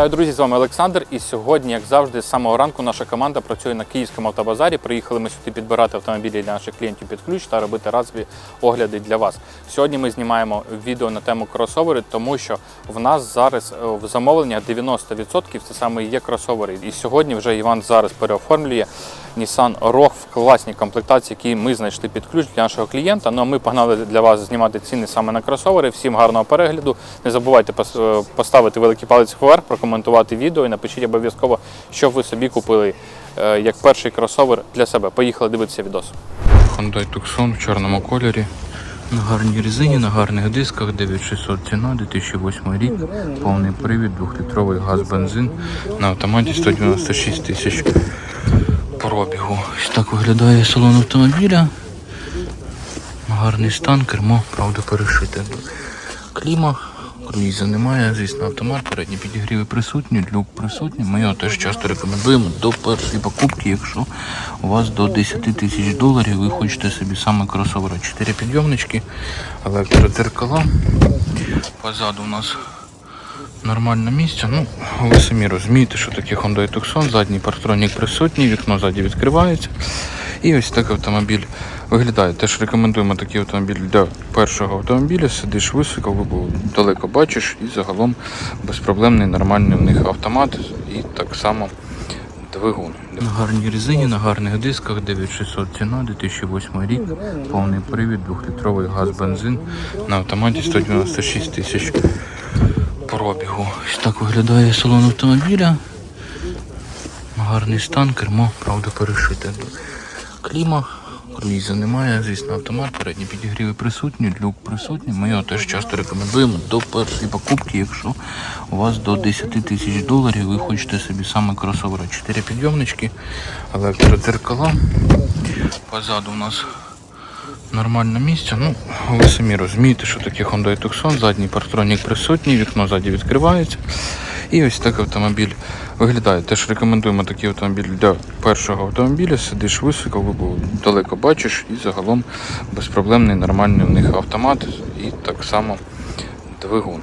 Вітаю, друзі! З вами Олександр. І сьогодні, як завжди, з самого ранку наша команда працює на київському автобазарі. Приїхали ми сюди підбирати автомобілі для наших клієнтів під ключ та робити разові огляди для вас. Сьогодні ми знімаємо відео на тему кросовери, тому що в нас зараз е, в замовленнях 90% це саме є кросовери. І сьогодні вже Іван зараз переоформлює Nissan Rogue в класній комплектації, які ми знайшли під ключ для нашого клієнта. Ну а ми погнали для вас знімати ціни саме на кросовери. Всім гарного перегляду. Не забувайте е, поставити великий палець вверх, прокоментувати відео і напишіть обов'язково, що ви собі купили е, як перший кросовер для себе. Поїхали дивитися відос. Hyundai Tucson в чорному кольорі. На гарній резині, на гарних дисках, 9600 ціна, 2008 рік, повний привід, 2-літровий газ, бензин, на автоматі 196 тисяч пробігу. Ось так виглядає салон автомобіля. Гарний стан, кермо, правда, перешите. Кліма, круїза немає, звісно, автомат, передні підігріви присутні, люк присутній. Ми його теж часто рекомендуємо до першої покупки, якщо у вас до 10 тисяч доларів ви хочете собі саме кросовер. 4 підйомнички, електродзеркала. Позаду у нас нормальне місце. Ну, ви самі розумієте, що таке Hyundai Tucson, задній партронік присутній, вікно ззаді відкривається. І ось так автомобіль виглядає. Теж рекомендуємо такий автомобіль для першого автомобіля. Сидиш високо, ви далеко бачиш і загалом безпроблемний нормальний в них автомат і так само двигун. На гарній резині, на гарних дисках, 9600 ціна, 2008 рік, повний привід, 2-літровий газ, бензин, на автоматі 196 тисяч пробігу. Ось так виглядає салон автомобіля. Гарний стан, кермо, правда, перешите. Кліма, круїза немає, звісно, автомат, передні підігріви присутні, люк присутній. Ми його теж часто рекомендуємо до першої покупки, якщо у вас до 10 тисяч доларів ви хочете собі саме кросовер. 4 підйомнички, електродзеркала. Позаду у нас нормальне місце. Ну, ви самі розумієте, що таке Hyundai Tucson, задній партронік присутній, вікно ззаді відкривається. І ось так автомобіль виглядає. Теж рекомендуємо такий автомобіль для першого автомобіля. Сидиш високо, далеко бачиш і загалом безпроблемний нормальний в них автомат і так само двигун.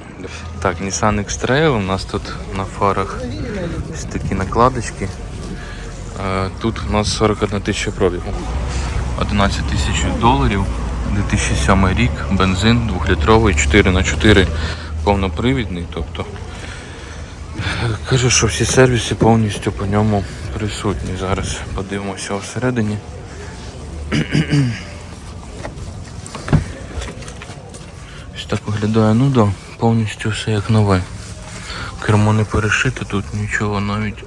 Так, Nissan X-Trail у нас тут на фарах ось такі накладочки. Е, Тут у нас 41 тисяча пробігу. 11 тисяч доларів, 2007 рік, бензин 2-літровий, 4х4 повнопривідний. Тобто каже, що всі сервіси повністю по ньому присутні. Зараз подивимося всередині. Ось так виглядає, ну да, повністю все як нове. Кермо не перешите, тут нічого навіть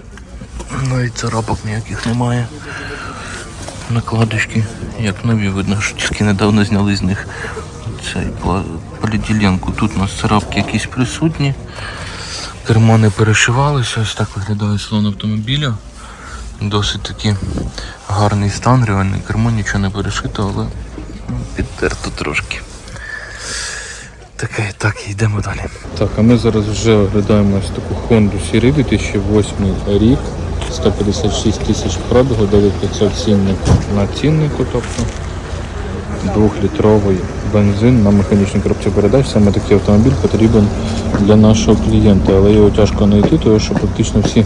навіть царапок ніяких немає накладочки, як нові, видно, що тільки недавно зняли з них цей поліетиленку. Тут у нас царапки якісь присутні. Кермо не перешивалося, ось так виглядає салон автомобіля. Досить таки гарний стан, реальне кермо, нічого не перешито, але ну, підтерто трошки. Таке, так, йдемо далі. Так, а ми зараз вже оглядаємо ось таку Honda Siri 2008 рік. 156 тисяч пробігу, 9507 на ціннику, тобто двохлітровий бензин на механічній коробці передач. Саме такий автомобіль потрібен для нашого клієнта, але його тяжко знайти, тому що практично всі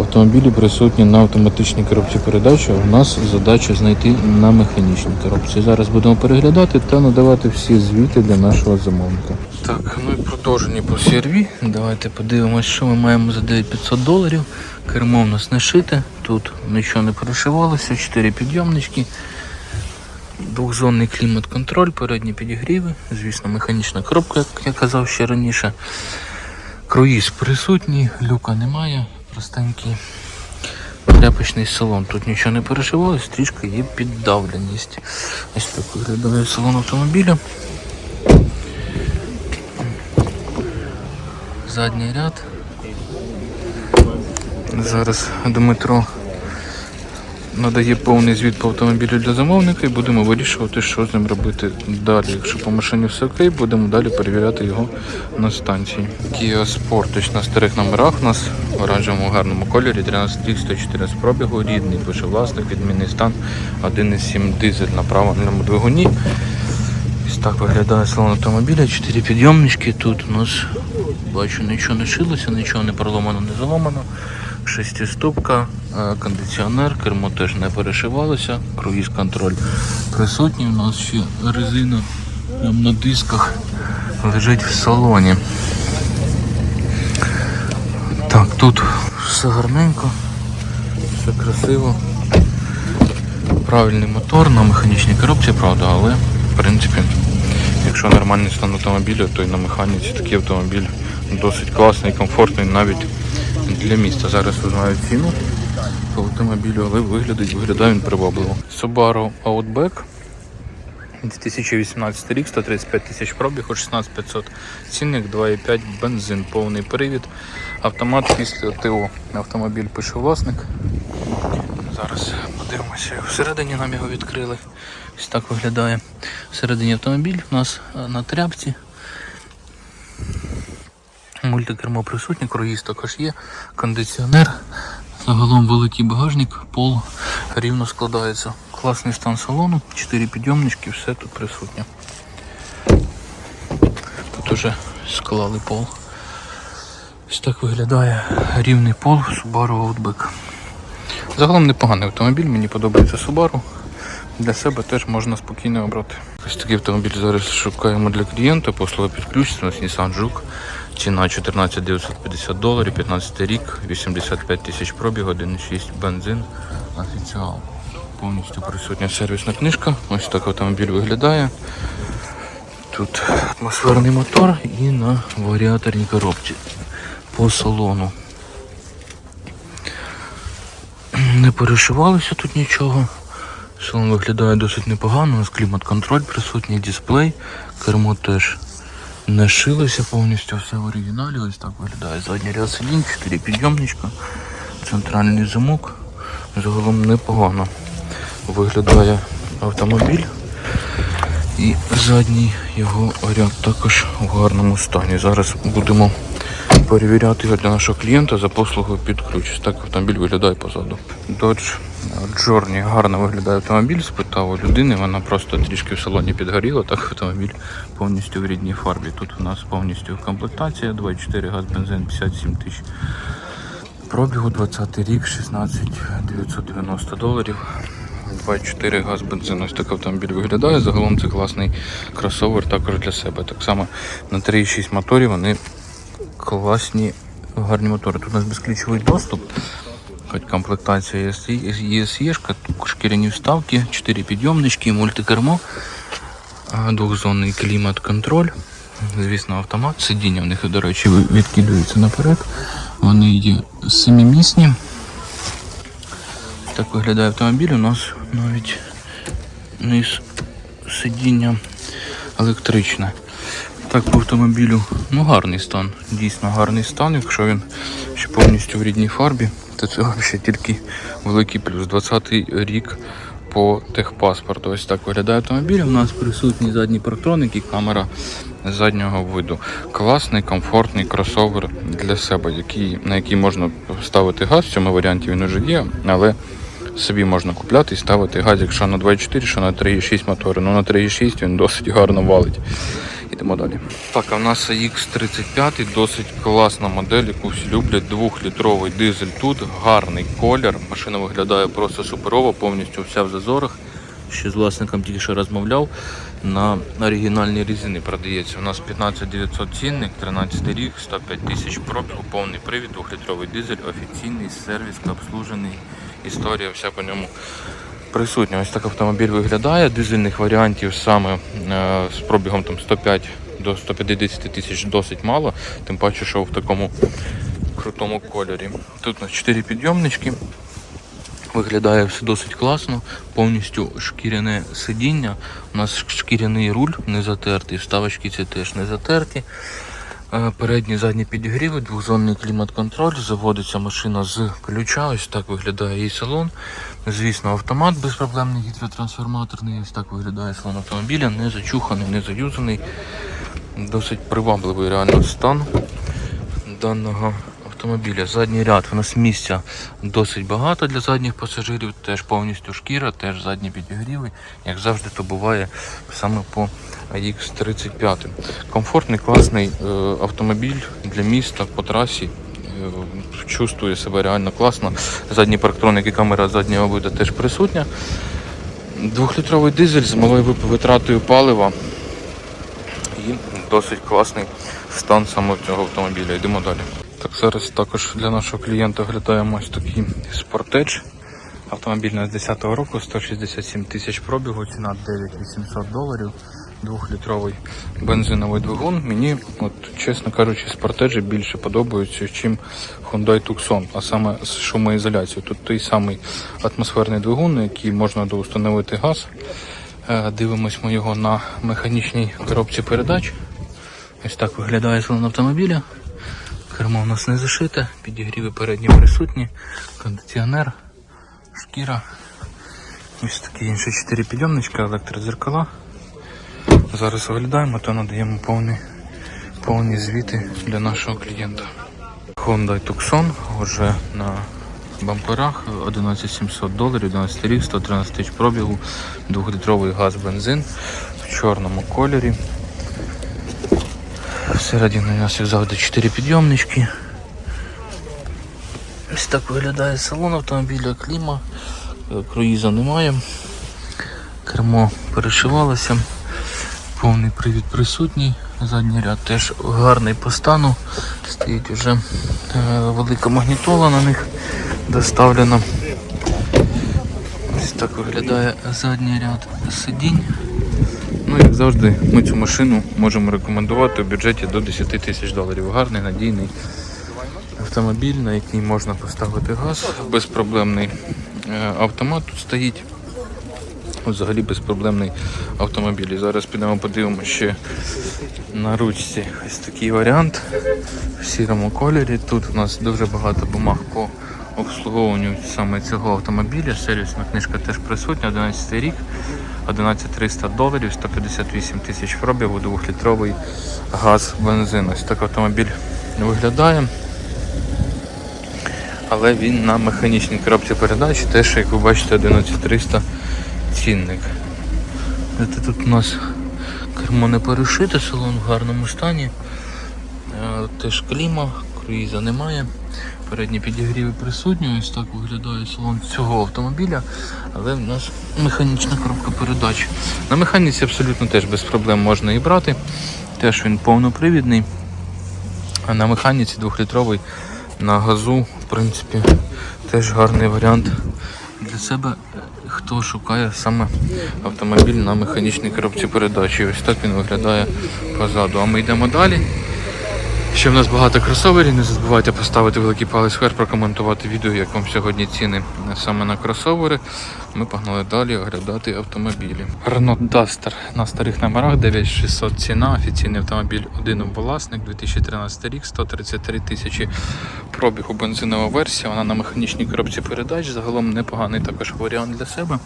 автомобілі присутні на автоматичній коробці передач. У нас задача знайти на механічній коробці. Зараз будемо переглядати та надавати всі звіти для нашого замовника. Так, ну і продовжені по CRV. Давайте подивимось, що ми маємо за 9500 доларів. Кермо в нас не шите, тут нічого не перешивалося, 4 підйомнички, двохзонний клімат-контроль, передні підігріви, звісно, механічна коробка, як я казав ще раніше. Круїз присутній, люка немає, простенький. Тряпочний салон. Тут нічого не перешивалось, стрічка є піддавленість. Ось так виглядає салон автомобіля. задній ряд. Зараз Дмитро надає повний звіт по автомобілю для замовника і будемо вирішувати, що з ним робити далі. Якщо по машині все окей, будемо далі перевіряти його на станції. Kia Sportage на старих номерах у нас в оранжевому гарному кольорі, 13 рік, 114 пробігу, рідний, пише власник, відмінний стан, 1,7 дизель на правильному двигуні. Ось так виглядає салон автомобіля, 4 підйомнички. Тут у нас бачу нічого не шилося, нічого не проломано, не заломано. Шестиступка, е, кондиціонер, кермо теж не перешивалося, круїз контроль присутній. У нас ще резина прямо на дисках лежить в салоні. Так, тут все гарненько, все красиво. Правильний мотор на механічній коробці, правда, але в принципі, якщо нормальний стан автомобіля, то і на механіці такий автомобіль досить класний, комфортний навіть для міста. Зараз узнаю ціну по автомобілю, але виглядить, виглядає він привабливо. Subaru Outback 2018 рік, 135 тисяч пробігу, 16500 цінник, 2,5 бензин, повний привід, автомат після ТО. Автомобіль пише власник. Зараз подивимося. Всередині нам його відкрили. Ось так виглядає. Всередині автомобіль у нас е, на тряпці. Мультикермо присутнє, круїз також є, кондиціонер. Загалом великий багажник, пол рівно складається. Класний стан салону, 4 підйомнички, все тут присутнє. Тут уже склали пол. Ось так виглядає рівний пол Subaru Outback. Загалом непоганий автомобіль, мені подобається Subaru. Для себе теж можна спокійно обрати. Ось такий автомобіль зараз шукаємо для клієнта. Послуга підключення. У нас Nissan Juke. Ціна 14 950 доларів, 15 рік, 85 тисяч пробіг, 1,6 бензин. Офіціал. Повністю присутня сервісна книжка. Ось так автомобіль виглядає. Тут атмосферний мотор і на варіаторній коробці по салону. Не перешивалося тут нічого. Салон виглядає досить непогано, у нас клімат-контроль присутній, дисплей, кермо теж не шилося повністю, все в оригіналі. Ось так виглядає задній ряд сидінь, 4 підйомничка, центральний замок. Загалом непогано виглядає автомобіль. І задній його ряд також в гарному стані. Зараз будемо перевіряти його для нашого клієнта за послугою під. Так автомобіль виглядає позаду. Dodge Journey гарно виглядає автомобіль, спитав у людини, вона просто трішки в салоні підгоріла, так автомобіль повністю в рідній фарбі. Тут у нас повністю комплектація, 2.4 газ, бензин, 57 тисяч. Пробігу 20 рік, 16 990 доларів. 2.4 газ бензин. Ось так автомобіль виглядає. Загалом це класний кросовер також для себе. Так само на 3.6 моторі вони класні гарні мотори. Тут у нас безключовий доступ. Хоч комплектація ЄСЄ, шкіряні вставки, 4 підйомнички, мультикермо, двохзонний клімат-контроль. Звісно, автомат. Сидіння в них, до речі, відкидаються наперед. Вони є семимісні. Так виглядає автомобіль. У нас навіть низ сидіння електричне. Так по автомобілю, ну гарний стан, дійсно гарний стан. Якщо він повністю в рідній фарбі, то це ще тільки великий плюс. 20-й рік по техпаспорту. Ось так виглядає автомобіль. У нас присутній задній парктроник і камера заднього виду. Класний, комфортний кросовер для себе, який, на який можна ставити газ. В цьому варіанті він вже є, але собі можна купляти і ставити газ, якщо на 2.4, що на 3.6 мотори. Ну на 3.6 він досить гарно валить. Ідемо далі. Так, а в нас AX35 досить класна модель, яку всі люблять. Двохлітровий дизель тут, гарний колір. Машина виглядає просто суперово, повністю вся в зазорах. Ще з власником тільки що розмовляв. На оригінальній резині продається. У нас 15900 цінник, 13 рік, 105 тисяч пробігу, повний привід, двохлітровий дизель, офіційний сервіс, обслужений. Історія вся по ньому присутня. Ось так автомобіль виглядає. Дизельних варіантів саме е, з пробігом там 105 до 150 тисяч досить мало, тим паче, що в такому крутому кольорі. Тут у нас 4 підйомнички. Виглядає все досить класно, повністю шкіряне сидіння. У нас шкіряний руль не затертий, вставочки ці теж не затерті. Е, Передні задні підігріви, двохзонний клімат-контроль, заводиться машина з ключа, ось так виглядає її салон. Звісно, автомат безпроблемний гідротрансформаторний, ось так виглядає салон автомобіля, не зачуханий, не заюзаний. Досить привабливий реально стан даного автомобіля. Задній ряд, у нас місця досить багато для задніх пасажирів, теж повністю шкіра, теж задні підігріви, як завжди то буває саме по AX35. Комфортний, класний е, автомобіль для міста по трасі. Е, Чувствує себе реально класно. Задній парктроник і камера заднього виду теж присутня. Двохлітровий дизель з малою витратою палива і досить класний стан саме цього автомобіля. Йдемо далі. Так, зараз також для нашого клієнта оглядаємо ось такий спортедж. Автомобіль на 10-го року, 167 тисяч пробігу, ціна 9800 доларів, двохлітровий бензиновий двигун. Мені, от, чесно кажучи, спортеджі більше подобаються, ніж Hyundai Tucson, а саме з шумоізоляцією. Тут той самий атмосферний двигун, на який можна доустановити газ. Е, Дивимось ми його на механічній коробці передач. Ось так виглядає салон автомобіля. Кермо у нас не зашите, підігріви передні присутні, кондиціонер, шкіра. Ось такі інші 4 підйомничка, електродзеркала. Зараз оглядаємо, то надаємо повні, повні звіти для нашого клієнта. Hyundai Tucson вже на бамперах 11700 доларів, 11 рік, 113 тисяч пробігу, 2-літровий газ бензин в чорному кольорі. Всередині у нас як завжди 4 підйомнички. Ось так виглядає салон автомобіля, кліма, е, круїза немає. Кермо перешивалося, повний привід присутній, задній ряд теж гарний по стану. Стоїть вже е, велика магнітола на них доставлена. Ось так виглядає задній ряд сидінь. Ну, як завжди, ми цю машину можемо рекомендувати у бюджеті до 10 тисяч доларів. Гарний, надійний автомобіль, на який можна поставити газ. Безпроблемний е, автомат тут стоїть. Взагалі безпроблемний автомобіль. І зараз підемо подивимося ще на ручці ось такий варіант в сірому кольорі. Тут у нас дуже багато бумаг по обслуговуванню саме цього автомобіля. Сервісна книжка теж присутня, 11 рік, 11300 доларів, 158 тисяч пробігу, 2-літровий газ бензин. Ось так автомобіль виглядає. Але він на механічній коробці передач, теж, як ви бачите, 11300 цінник. Це тут у нас кермо не перешите, салон в гарному стані. Е, Теж кліма, круїза немає. Передні підігріви присутні, ось так виглядає салон цього автомобіля, але в нас механічна коробка передач. На механіці абсолютно теж без проблем можна і брати. Теж він повнопривідний. А на механіці 2-літровий на газу, в принципі, теж гарний варіант для себе, хто шукає саме автомобіль на механічній коробці передачі. Ось так він виглядає позаду. А ми йдемо далі. Ще в нас багато кросоверів. Не забувайте поставити великий палець вверх, прокоментувати відео, як вам сьогодні ціни саме на кросовери. Ми погнали далі оглядати автомобілі. Renault Duster на старих номерах 9600 ціна. Офіційний автомобіль один власник, 2013 рік, 133 тисячі пробігу бензинова версія. Вона на механічній коробці передач. Загалом непоганий також варіант для себе.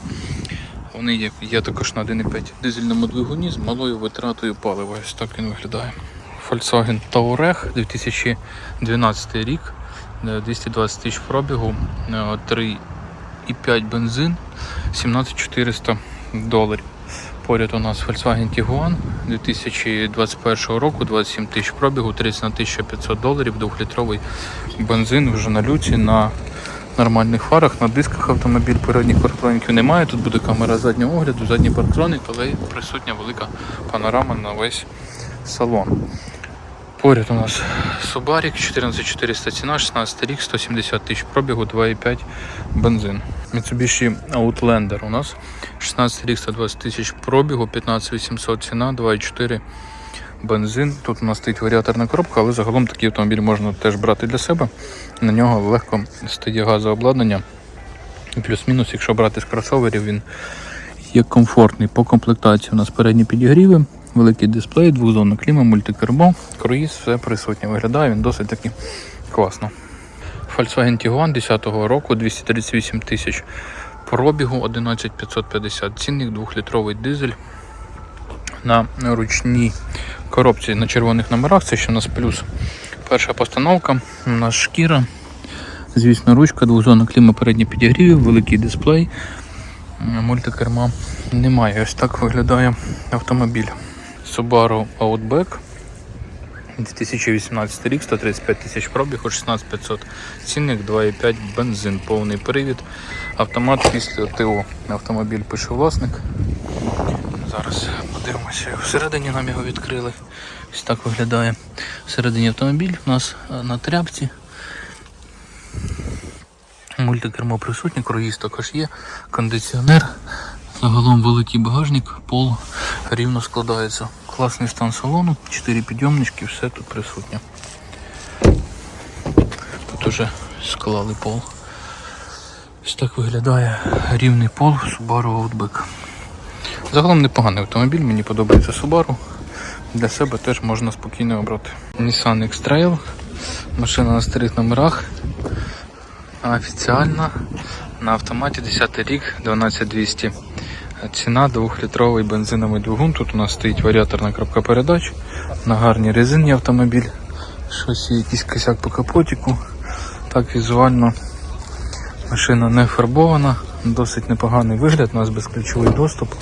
Вони є, є також на 1,5 дизельному двигуні з малою витратою палива. Ось так він виглядає. Volkswagen Touareg 2012 рік, е, 220 тисяч пробігу, е, 3,5 бензин, 17400 доларів. Поряд у нас Volkswagen Tiguan 2021 року, 27 тисяч пробігу, 31 500 доларів, 2-літровий бензин вже на люці, на нормальних фарах, на дисках автомобіль, передніх парктроніків немає. Тут буде камера заднього огляду, задній парктроник, але присутня велика панорама на весь салон. Поряд у нас Subaru 14400 ціна, 16 рік, 170 тисяч пробігу, 2,5 бензин. Mitsubishi Outlander у нас 16 рік, 120 тисяч пробігу, 15800 ціна, 2,4 бензин. Тут у нас стоїть варіаторна коробка, але загалом такий автомобіль можна теж брати для себе. На нього легко стоїть газообладнання. Плюс-мінус, якщо брати з кросоверів, він є комфортний. По комплектації у нас передні підігріви, великий дисплей, двохзонна кліма, мультикермо, круїз, все присутнє. Виглядає він досить таки класно. Volkswagen Tiguan 10 го року, 238 тисяч пробігу, 11550 цінник, 2-літровий дизель на ручній коробці на червоних номерах. Це ще у нас плюс. Перша постановка, у нас шкіра. Звісно, ручка, двохзонна кліма передній підігрів, великий дисплей, мультикерма немає. Ось так виглядає автомобіль. Subaru Outback. 2018 рік, 135 тисяч пробігу, 16500 цінник, 2,5 бензин, повний привід. Автомат після ТО. Автомобіль пише власник. Зараз подивимося. Всередині нам його відкрили. Ось так виглядає. Всередині автомобіль у нас е, на тряпці. Мультикермо присутнє, круїз також є, кондиціонер. Загалом великий багажник, пол рівно складається. Класний стан салону, 4 підйомнички, все тут присутнє. Тут уже склали пол. Ось так виглядає рівний пол Subaru Outback. Загалом непоганий автомобіль, мені подобається Subaru. Для себе теж можна спокійно обрати. Nissan X-Trail. Машина на старих номерах. Офіціальна. На автоматі 10 рік, 12200. Ціна 2-літровий бензиновий двигун. Тут у нас стоїть варіаторна коробка передач. На гарній резині автомобіль. Щось є якийсь косяк по капотіку. Так візуально машина не фарбована. Досить непоганий вигляд, у нас безключовий доступ.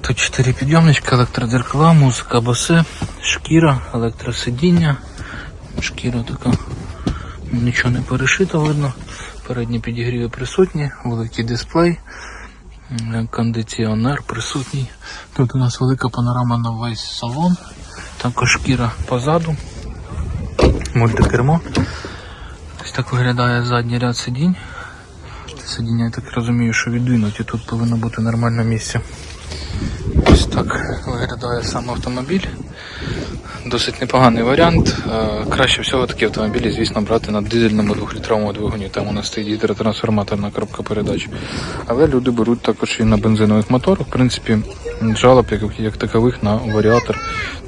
Тут 4 підйомнички, електродзеркала, музика басе, шкіра, електросидіння. Шкіра така нічого не перешито видно. Передні підігріви присутні, великий дисплей, кондиціонер присутній. Тут у нас велика панорама на весь салон, також шкіра позаду, мультикермо. Ось так виглядає задній ряд сидінь. Сидіння, я так розумію, що віддвинуті, тут повинно бути нормальне місце. Ось так виглядає сам автомобіль. Досить непоганий варіант. Е, Краще всього такі автомобілі, звісно, брати на дизельному 2-літровому двигуні. Там у нас стоїть гідротрансформаторна коробка передач. Але люди беруть також і на бензинових моторах. В принципі, жалоб як, як такових на варіатор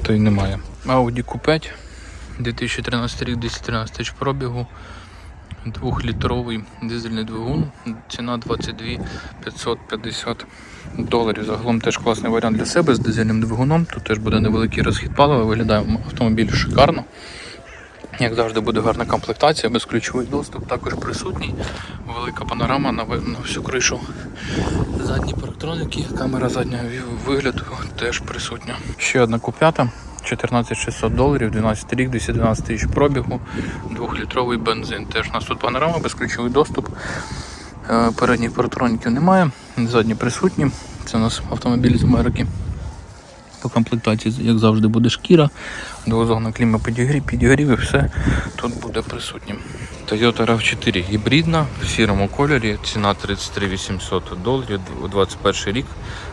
то й немає. Audi Q5 2013 рік 213 тисяч пробігу. Двохлітровий дизельний двигун. Ціна 22 550 доларів. Загалом теж класний варіант для себе з дизельним двигуном. Тут теж буде невеликий розхід палива. Виглядає автомобіль шикарно. Як завжди буде гарна комплектація, безключовий доступ також присутній. Велика панорама на, всю кришу. Задні парктроники, камера заднього вигляду теж присутня. Ще одна куп'ята. 14600 доларів, 12 рік, 212 тисяч пробігу, 2-літровий бензин. Теж у нас тут панорама, безключовий доступ. Е, Передніх парктроніків немає, задні присутні. Це у нас автомобіль з Америки. По комплектації, як завжди, буде шкіра, двозонна кліма підігрів, підігрів і все тут буде присутнім. Toyota RAV4 гібридна в сірому кольорі, ціна 33 800 доларів, 21 рік.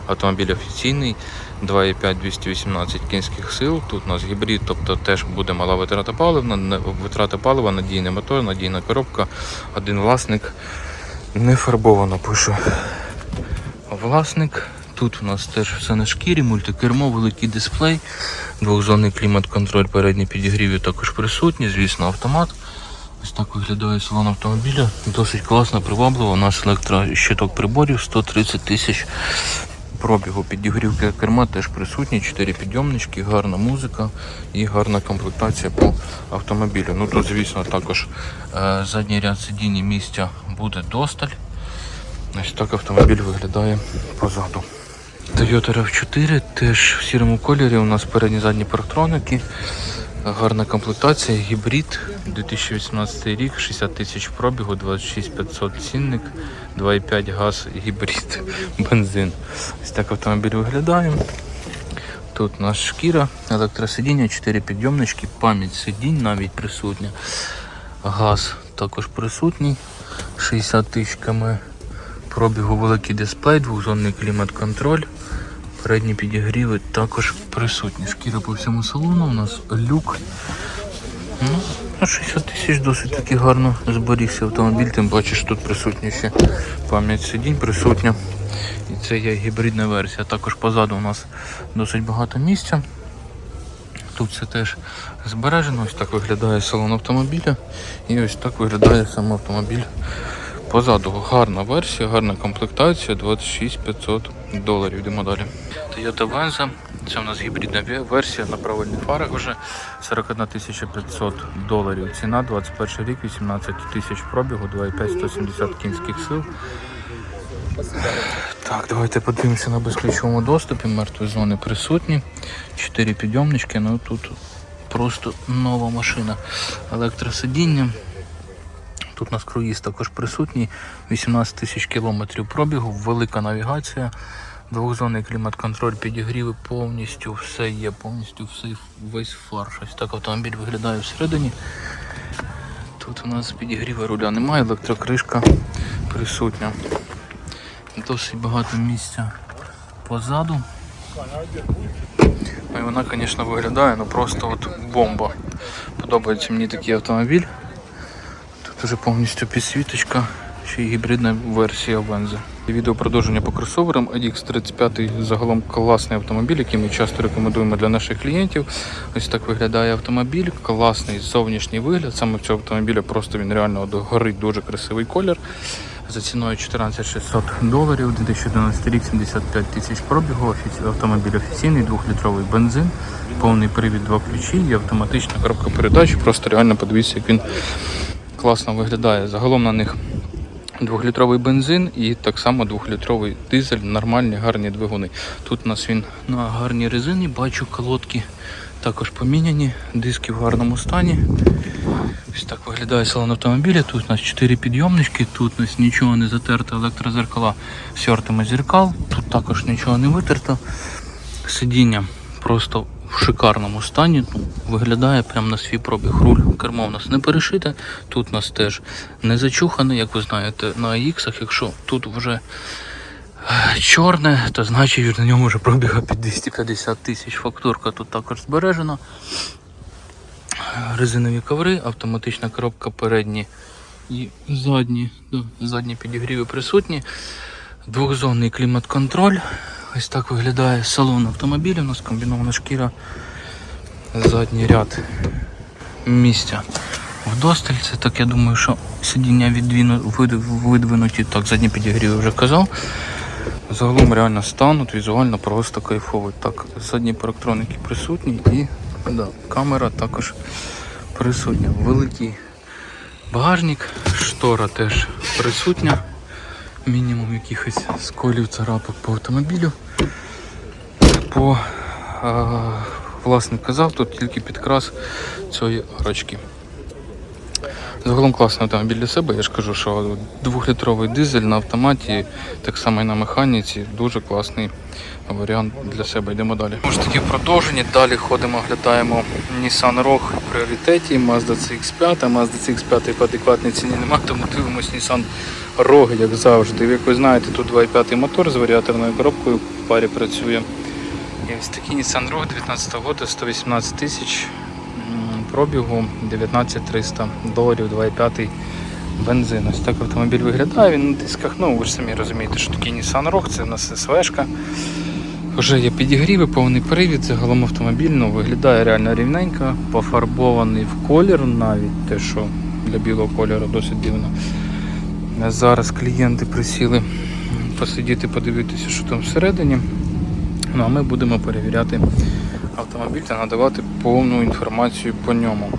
Автомобіль офіційний, 2,5 218 кінських сил. Тут у нас гібрид, тобто теж буде мала витрата палива, витрата палива, надійний мотор, надійна коробка, один власник. Не фарбовано пише власник. Тут у нас теж все на шкірі, мультикермо, великий дисплей, двохзонний клімат-контроль, передній підігріві також присутні, звісно, автомат. Ось так виглядає салон автомобіля. Досить класно, привабливо. У нас електрощиток приборів 130 тисяч пробігу. Підігрівки керма теж присутні, 4 підйомнички, гарна музика і гарна комплектація по автомобілю. Ну тут, звісно, також е, задній ряд сидінь і місця буде досталь. Ось так автомобіль виглядає позаду. Toyota RAV4 теж в сірому кольорі. У нас передні задні парктроники. Гарна комплектація, гібрид 2018 рік, 60 тисяч пробігу, 26 500 цінник, 2,5 газ гібрид, бензин. Ось так автомобіль виглядає. Тут у нас шкіра, електросидіння, 4 підйомнички, пам'ять сидінь навіть присутня. Газ також присутній, 60 тисяч км пробігу великий дисплей, двохзонний клімат-контроль. Передні підігріви також присутні. Шкіра по всьому салону. У нас люк. Ну, на 60 тисяч досить таки гарно зберігся автомобіль. Тим бачиш, тут присутні ще пам'ять сидінь присутня. І це є гібридна версія. Також позаду у нас досить багато місця. Тут все теж збережено. Ось так виглядає салон автомобіля. І ось так виглядає сам автомобіль позаду. Гарна версія, гарна комплектація, 26 500 доларів. Йдемо далі. Toyota Venza. Це у нас гібридна версія на правильних фарах вже 41 500 доларів. Ціна 21 рік, 18 тисяч пробігу, 2,5 170 кінських сил. Так, давайте подивимося на безключовому доступі. Мертві зони присутні. Чотири підйомнички, ну тут просто нова машина. Електросидіння. Тут у нас круїз також присутній. 18 тисяч кілометрів пробігу, велика навігація, двохзонний клімат-контроль, підігріви повністю, все є, повністю все, весь фарш. Ось так автомобіль виглядає всередині. Тут у нас підігріва руля немає, електрокришка присутня. Досить багато місця позаду. Ну і вона, звісно, виглядає ну просто от бомба. Подобається мені такий автомобіль. Тут повністю підсвіточка, ще й гібридна версія Вензи. Відео продовження по кросоверам. ADX 35 загалом класний автомобіль, який ми часто рекомендуємо для наших клієнтів. Ось так виглядає автомобіль, класний зовнішній вигляд. Саме в цього автомобіля просто він реально горить дуже красивий колір. За ціною 14 600 доларів, 2011 рік 75 тисяч пробігу, автомобіль офіційний, 2-літровий бензин, повний привід, два ключі і автоматична коробка передач. Просто реально подивіться, як він класно виглядає. Загалом на них Двохлітровий бензин і так само двохлітровий дизель, нормальні гарні двигуни. Тут у нас він на гарній резині, бачу колодки також поміняні, диски в гарному стані. Ось так виглядає салон автомобіля. Тут у нас 4 підйомнички, тут у нас нічого не затерто, електрозеркала сьортами зеркал, тут також нічого не витерто. Сидіння просто в шикарному стані. Ну, виглядає прямо на свій пробіг. Руль кермо у нас не перешите. Тут у нас теж не зачухане, як ви знаєте, на AX, якщо тут вже е, чорне, то значить на ньому вже пробіга під 250 тисяч. Фактурка тут також збережена. Резинові коври, автоматична коробка передні і задні, да, задні підігріви присутні. Двохзонний клімат-контроль. Ось так виглядає салон автомобіля. У нас комбінована шкіра. Задній ряд місця. Вдосталь, це так я думаю, що сидіння відвіну, вид- видвинуті, так, задні підігріви вже казав. Загалом реально стан, от візуально просто кайфовий. Так, задні парктроники присутні і да, камера також присутня. Великий багажник, штора теж присутня. Мінімум якихось сколів, царапок по автомобілю. По е, власник казав, тут тільки підкрас цієї арочки. Загалом класний автомобіль для себе. Я ж кажу, що двохлітровий дизель на автоматі, так само і на механіці, дуже класний варіант для себе. Йдемо далі. Може таки в продовженні. Далі ходимо, оглядаємо Nissan Rogue в пріоритеті, Mazda CX5, Mazda CX5 по адекватній ціні немає, тому дивимось Nissan Rogue, як завжди. Як ви знаєте, тут 2.5 мотор з варіаторною коробкою в парі працює. І ось такий Nissan Rogue 19 року, 118 тисяч пробігу, 19 300 доларів, 2,5 бензин. Ось так автомобіль виглядає, він на дисках, ну ви ж самі розумієте, що такий Nissan Rogue, це у нас СВшка. Вже є підігріви, повний привід, загалом автомобіль ну, виглядає реально рівненько, пофарбований в колір навіть те, що для білого кольору досить дивно. Зараз клієнти присіли посидіти, подивитися, що там всередині. Ну а ми будемо перевіряти автомобіль та надавати повну інформацію по ньому.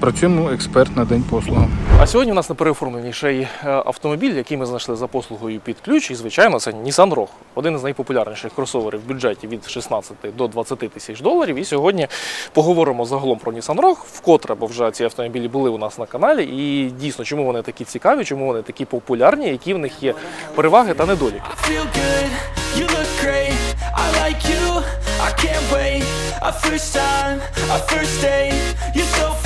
Працюємо експерт на день послуги. А сьогодні у нас на переоформленні ще й автомобіль, який ми знайшли за послугою під ключ. І звичайно, це Nissan Rogue, один із найпопулярніших кросоверів в бюджеті від 16 до 20 тисяч доларів. І сьогодні поговоримо загалом про Nissan Rogue, вкотре, бо вже ці автомобілі були у нас на каналі. І дійсно, чому вони такі цікаві, чому вони такі популярні, які в них є переваги та недоліки. I feel good, you look great. I like you, I can't wait. A first time, a first date. You're so fine,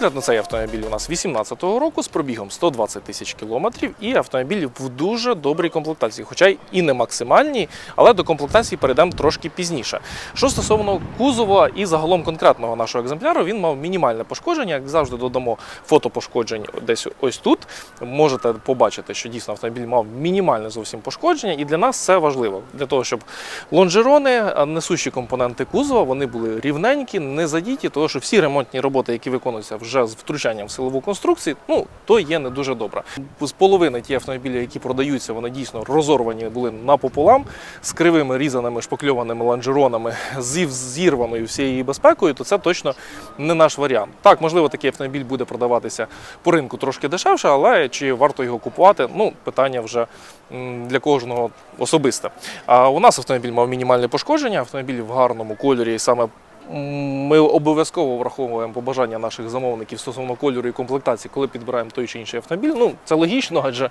Конкретно цей автомобіль у нас 18-го року з пробігом 120 тисяч кілометрів, і автомобіль в дуже добрій комплектації, хоча і не максимальній, але до комплектації перейдемо трошки пізніше. Що стосовно кузова і загалом конкретного нашого екземпляру, він мав мінімальне пошкодження. Як завжди, додамо фото пошкоджень десь ось тут. Можете побачити, що дійсно автомобіль мав мінімальне зовсім пошкодження, і для нас це важливо для того, щоб лонжерони, несущі компоненти кузова, вони були рівненькі, не задіті, тому що всі ремонтні роботи, які виконуються вже з втручанням в силову конструкцію, ну то є не дуже добре. З половини ті автомобілі, які продаються, вони дійсно розорвані були напополам з кривими різаними шпакльованими лонжеронами, зі зірваною всією безпекою, то це точно не наш варіант. Так, можливо, такий автомобіль буде продаватися по ринку трошки дешевше, але чи варто його купувати? Ну, питання вже для кожного особисте. А у нас автомобіль мав мінімальне пошкодження, автомобіль в гарному кольорі, і саме ми обов'язково враховуємо побажання наших замовників стосовно кольору і комплектації, коли підбираємо той чи інший автомобіль. Ну, це логічно, адже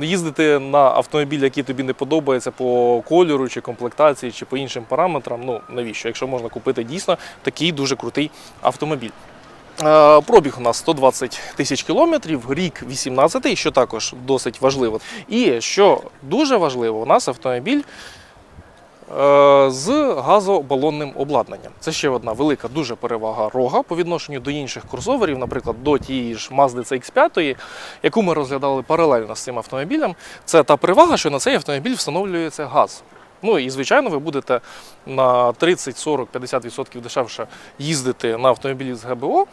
їздити на автомобіль, який тобі не подобається по кольору чи комплектації, чи по іншим параметрам, ну навіщо? Якщо можна купити дійсно такий дуже крутий автомобіль. Е, Пробіг у нас 120 тисяч кілометрів, рік 18, що також досить важливо. І що дуже важливо, у нас автомобіль з газобалонним обладнанням. Це ще одна велика дуже перевага рога по відношенню до інших кросоверів, наприклад, до тієї ж Mazda CX5, яку ми розглядали паралельно з цим автомобілем. Це та перевага, що на цей автомобіль встановлюється газ. Ну і звичайно, ви будете на 30, 40, 50% дешевше їздити на автомобілі з ГБО,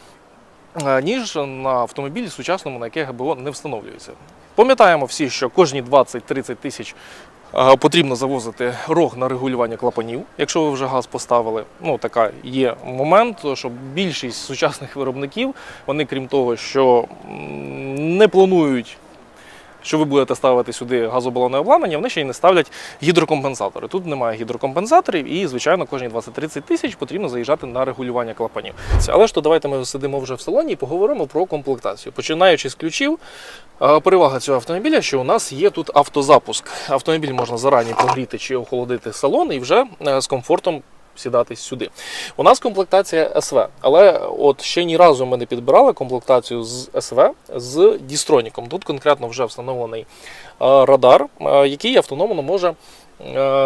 е, ніж на автомобілі сучасному, на яке ГБО не встановлюється. Пам'ятаємо всі, що кожні 20-30 тисяч е, потрібно завозити рог на регулювання клапанів, якщо ви вже газ поставили. Ну, така є момент, що більшість сучасних виробників, вони крім того, що не планують що ви будете ставити сюди газобалонне обладнання, вони ще й не ставлять гідрокомпенсатори. Тут немає гідрокомпенсаторів, і, звичайно, кожні 20-30 тисяч потрібно заїжджати на регулювання клапанів. Але ж то давайте ми сидимо вже в салоні і поговоримо про комплектацію. Починаючи з ключів, перевага цього автомобіля, що у нас є тут автозапуск. Автомобіль можна зарані прогріти чи охолодити салон і вже е, з комфортом. Сідати сюди. У нас комплектація СВ, але от ще ні разу ми не підбирали комплектацію з СВ з Дістроніком. Тут конкретно вже встановлений е, радар, е, який автономно може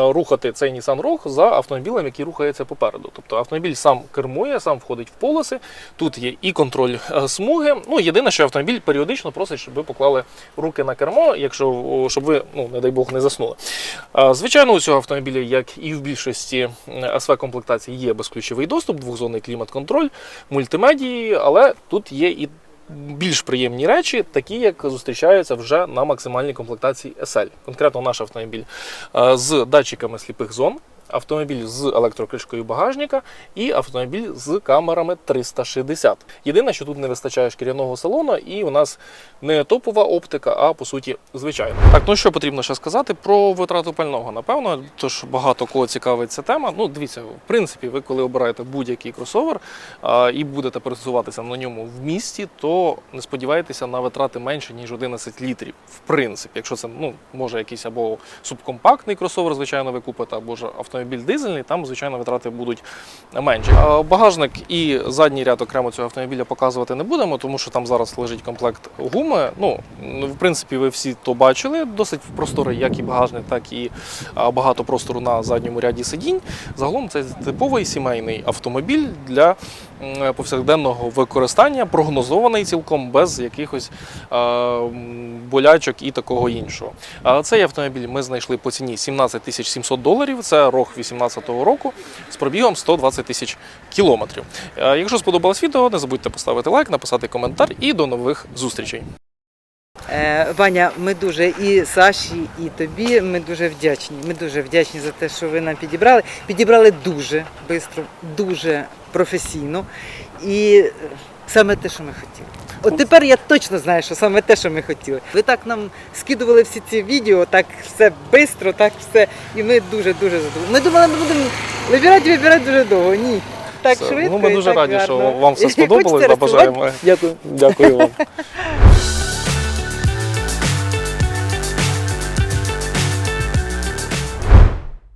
рухати цей Nissan Rogue за автомобілем, який рухається попереду. Тобто автомобіль сам кермує, сам входить в полоси. Тут є і контроль е, смуги. Ну єдине, що автомобіль періодично просить, щоб ви поклали руки на кермо, якщо щоб ви, ну не дай Бог, не заснули. Е, Звичайно, у цього автомобіля, як і в більшості СВ комплектацій, є безключовий доступ, двохзонний клімат-контроль, мультимедії, але тут є і більш приємні речі, такі як зустрічаються вже на максимальній комплектації SL. Конкретно наш автомобіль е, з датчиками сліпих зон. Автомобіль з електрокришкою багажника і автомобіль з камерами 360. Єдине, що тут не вистачає шкіряного салону, і у нас не топова оптика, а по суті звичайна. Так, ну що потрібно ще сказати про витрату пального? Напевно, тож багато кого цікавить ця тема. Ну, дивіться, в принципі, ви коли обираєте будь-який кросовер а, і будете пересуватися на ньому в місті, то не сподівайтеся на витрати менше ніж 11 літрів. В принципі, якщо це ну може якийсь або субкомпактний кросовер, звичайно, ви купите, або ж автомобіль дизельний, там звичайно витрати будуть менші. Багажник і задній ряд окремо цього автомобіля показувати не будемо, тому що там зараз лежить комплект гуми. Ну в принципі, ви всі то бачили. Досить просторий, як і багажник, так і багато простору на задньому ряді сидінь. Загалом це типовий сімейний автомобіль для повсякденного використання, прогнозований цілком без якихось е, болячок і такого іншого. Цей автомобіль ми знайшли по ціні 17 700 доларів. Це рог 18-го року з пробігом 120 тисяч кілометрів. Е, Якщо сподобалось відео, не забудьте поставити лайк, написати коментар і до нових зустрічей. Е, Ваня, ми дуже і Саші, і тобі ми дуже вдячні. Ми дуже вдячні за те, що ви нам підібрали. Підібрали дуже швидко, дуже професійно і саме те, що ми хотіли. От тепер я точно знаю, що саме те, що ми хотіли. Ви так нам скидували всі ці відео, так все швидко, так все. І ми дуже дуже задоволені. Ми думали, ми будемо вибирати, вибирати дуже довго. Ні. Так Все. швидко. Ну, ми і дуже так раді, що вам все Хочете сподобалось. Бажаємо. Дякую. Дякую вам.